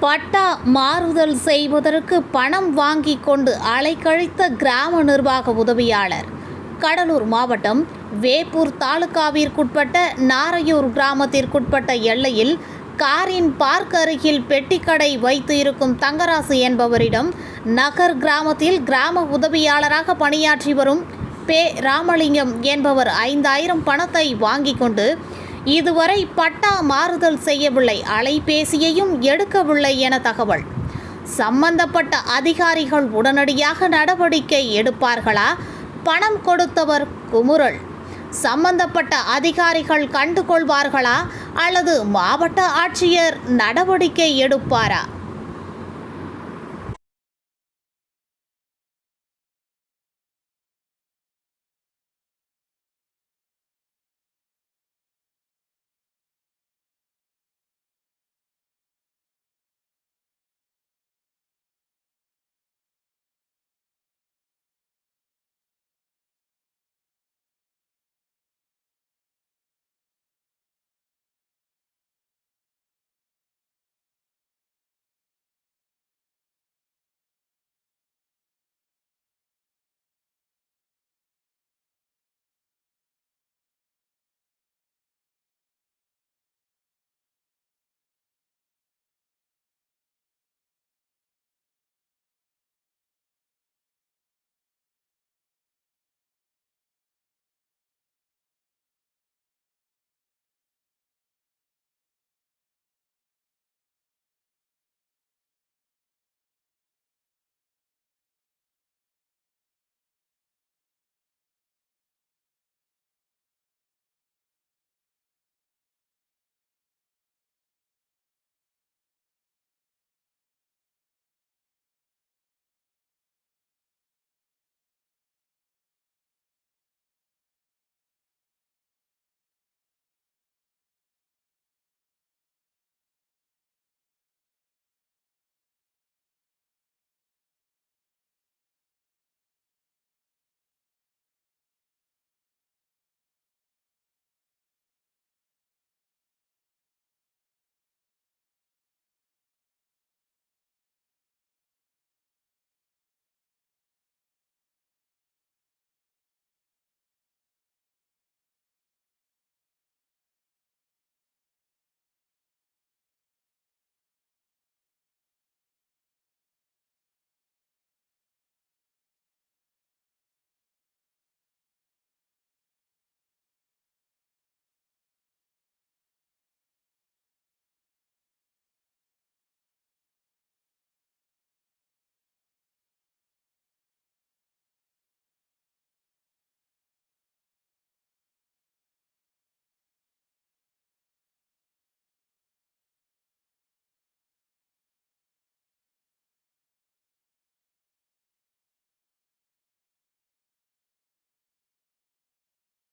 பட்டா மாறுதல் செய்வதற்கு பணம் வாங்கி கொண்டு அலைக்கழித்த கிராம நிர்வாக உதவியாளர். கடலூர் மாவட்டம் வேப்பூர் தாலுகாவிற்குட்பட்ட நாரையூர் கிராமத்திற்குட்பட்ட எல்லையில் காரின் பார்க் அருகில் பெட்டிக்கடை வைத்து இருக்கும் தங்கராசு என்பவரிடம் நகர் கிராமத்தில் கிராம உதவியாளராக பணியாற்றி வரும் பே ராமலிங்கம் என்பவர் ஐந்தாயிரம் பணத்தை வாங்கி கொண்டு இதுவரை பட்டா மாறுதல் செய்யவில்லை. அலைபேசியையும் எடுக்கவில்லை என தகவல். சம்பந்தப்பட்ட அதிகாரிகள் உடனடியாக நடவடிக்கை எடுப்பார்களா? பணம் கொடுத்தவர் குமுறல். சம்பந்தப்பட்ட அதிகாரிகள் கண்டுகொள்வார்களா? அல்லது மாவட்ட ஆட்சியர் நடவடிக்கை எடுப்பாரா?